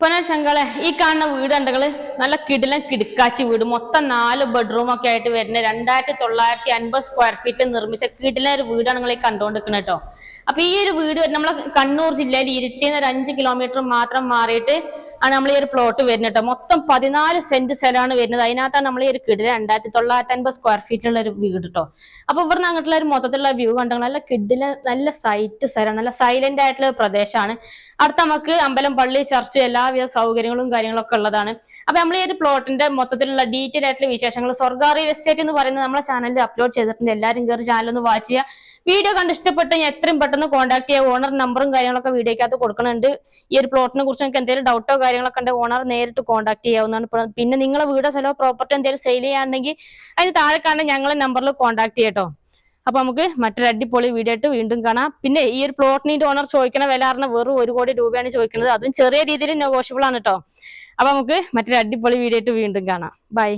പൊന്നൽ ശങ്കളെ ഈ കാണുന്ന വീട് ഉണ്ടെങ്കിൽ നല്ല കിടിലൻ കിടുക്കാച്ചി വീട്. മൊത്തം നാല് ബെഡ്റൂം ഒക്കെ ആയിട്ട് വരുന്ന രണ്ടായിരത്തി തൊള്ളായിരത്തി അൻപത് സ്ക്വയർ ഫീറ്റിൽ നിർമ്മിച്ച കിടിലൻ ഒരു വീടാണ് നിങ്ങൾ കണ്ടുകൊണ്ടിരിക്കുന്നത് കേട്ടോ അപ്പൊ ഈ ഒരു വീട് നമ്മളെ കണ്ണൂർ ജില്ലയിൽ ഇരുട്ടിന്ന് ഒരു അഞ്ച് കിലോമീറ്റർ മാത്രം മാറിയിട്ട് ആണ് നമ്മൾ ഈ ഒരു പ്ലോട്ട് വരുന്നത് കേട്ടോ മൊത്തം പതിനാല് സെന്റ് സ്ഥലമാണ് വരുന്നത്. അതിനകത്താണ് നമ്മൾ ഈ ഒരു കിടിലൻ രണ്ടായിരത്തി തൊള്ളായിരത്തി അൻപത് സ്ക്വയർ ഫീറ്റിലുള്ള ഒരു വീട് കേട്ടോ അപ്പൊ ഇവിടുന്ന് അങ്ങോട്ടുള്ള ഒരു മൊത്തത്തിലുള്ള വ്യൂ കണ്ടെങ്കിൽ നല്ല കിഡില നല്ല സൈറ്റ് സ്ഥലമാണ് നല്ല സൈലന്റ് ആയിട്ടുള്ള പ്രദേശമാണ്. അടുത്ത നമുക്ക് അമ്പലം പള്ളി ചർച്ച് എല്ലാവിധ സൗകര്യങ്ങളും കാര്യങ്ങളൊക്കെ ഉള്ളതാണ്. അപ്പൊ നമ്മൾ ഈ ഒരു പ്ലോട്ടിന്റെ മൊത്തത്തിലുള്ള ഡീറ്റെയിൽ ആയിട്ടുള്ള വിശേഷങ്ങൾ സ്വർഗ റിയൽ എസ്റ്റേറ്റ് എന്ന് പറയുന്നത് നമ്മുടെ ചാനലിൽ അപ്ലോഡ് ചെയ്തിട്ടുണ്ട്. എല്ലാവരും കയറി ചാനൽ ഒന്ന് വാച്ച് ചെയ്യുക. വീഡിയോ കണ്ട് ഇഷ്ടപ്പെട്ട് ഞാൻ എത്രയും പെട്ടെന്ന് കോൺടാക്ട് ചെയ്യുക. ഓണർ നമ്പറും കാര്യങ്ങളൊക്കെ വീഡിയോക്കകത്ത് കൊടുക്കുന്നുണ്ട് ഈ ഒരു പ്ലോട്ടിനെ കുറിച്ച് നിങ്ങൾക്ക് എന്തെങ്കിലും ഡൗട്ടോ കാര്യങ്ങളൊക്കെ ഉണ്ടെങ്കിൽ ഓണർ നേരിട്ട് കോൺടാക്ട് ചെയ്യാവുന്നതാണ്. പിന്നെ നിങ്ങളെ വീടോ സ്ഥലമോ പ്രോപ്പർട്ടി എന്തെങ്കിലും സെയിൽ ചെയ്യാണെങ്കിൽ അതിന് താഴെ കാണാൻ ഞങ്ങളെ നമ്പറിൽ കോൺടാക്ട് ചെയ്യട്ടോ അപ്പൊ നമുക്ക് മറ്റൊരു അടിപൊളി വീഡിയോ ആയിട്ട് വീണ്ടും കാണാം. പിന്നെ ഈ ഒരു പ്ലോട്ടിന്റെ ഓണർ ചോദിക്കുന്ന വില അറിഞ്ഞ വെറും ഒരു കോടി രൂപയാണ് ചോദിക്കുന്നത് അതും ചെറിയ രീതിയിൽ നെഗോഷ്യബിൾ ആണ് കേട്ടോ അപ്പൊ നമുക്ക് മറ്റൊരു അടിപൊളി വീഡിയോ ആയിട്ട് വീണ്ടും കാണാം. ബൈ